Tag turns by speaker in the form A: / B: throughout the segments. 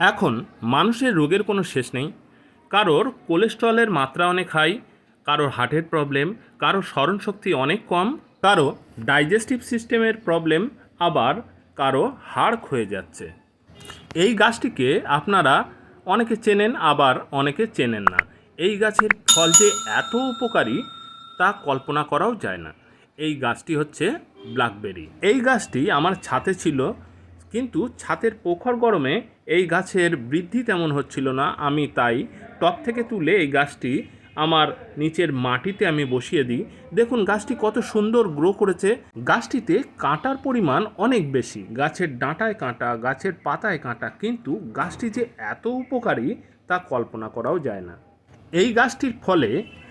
A: এখন মানুষের রোগের কোনো শেষ নেই। কারোর কোলেস্ট্রলের মাত্রা অনেক হাই, কারোর হার্টের প্রবলেম কারোর স্মরণশক্তি অনেক কম, কারও ডাইজেস্টিভ সিস্টেমের প্রবলেম আবার কারও হাড় ক্ষয়ে যাচ্ছে। এই গাছটিকে আপনারা অনেকে চেনেন, আবার অনেকে চেনেন না। এই গাছের ফল যে এত উপকারী, তা কল্পনা করাও যায় না। এই গাছটি হচ্ছে ব্ল্যাকবেরি এই গাছটি আমার ছাতে ছিল কিন্তু ছাতের প্রখর গরমে এই গাছের বৃদ্ধি তেমন হচ্ছিল না, আমি তাই টপ থেকে তুলে এই গাছটি আমার নিচের মাটিতে আমি বসিয়ে দিই। দেখুন, গাছটি কত সুন্দর গ্রো করেছে। গাছটিতে কাঁটার পরিমাণ অনেক বেশি। গাছের ডাঁটায় কাঁটা, গাছের পাতায় কাঁটা, কিন্তু গাছটি যে এত উপকারী তা কল্পনা করাও যায় না। এই গাছটির ফলে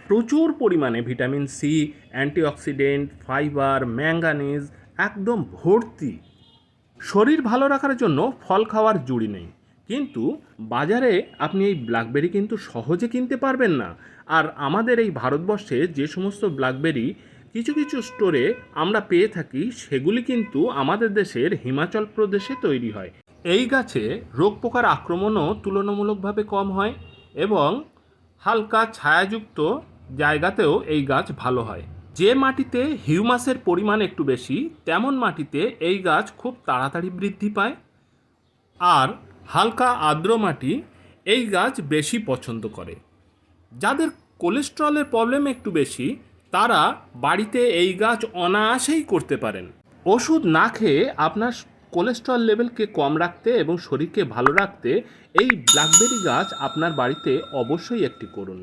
A: প্রচুর পরিমাণে vitamin C, antioxidant, fibre manganese একদম ভর্তি শরীর ভালো রাখার জন্য ফল খাওয়ার জুড়ি নেই। কিন্তু বাজারে আপনি এই ব্ল্যাকবেরি কিন্তু সহজে কিনতে পারবেন না। আর আমাদের এই ভারতবর্ষে যে সমস্ত ব্ল্যাকবেরি কিছু কিছু স্টোরে আমরা পেয়ে থাকি, সেগুলি কিন্তু আমাদের দেশের হিমাচল প্রদেশে তৈরি হয়। এই গাছে রোগ পোকার আক্রমণও তুলনামূলকভাবে কম হয় এবং হালকা ছায়াযুক্ত জায়গাতেও এই গাছ ভালো হয়। যে মাটিতে হিউমাসের পরিমাণ একটু বেশি, তেমন মাটিতে এই গাছ খুব তাড়াতাড়ি বৃদ্ধি পায়। আর হালকা আর্দ্র মাটি এই গাছ বেশি পছন্দ করে। যাদের কোলেস্ট্রলের প্রবলেম একটু বেশি, তারা বাড়িতে এই গাছ অনায়াসেই করতে পারেন। ওষুধ না খেয়ে আপনার কোলেস্ট্রল লেভেলকে কম রাখতে এবং শরীরকে ভালো রাখতে এই ব্ল্যাকবেরি গাছ আপনার বাড়িতে অবশ্যই একটি করুন।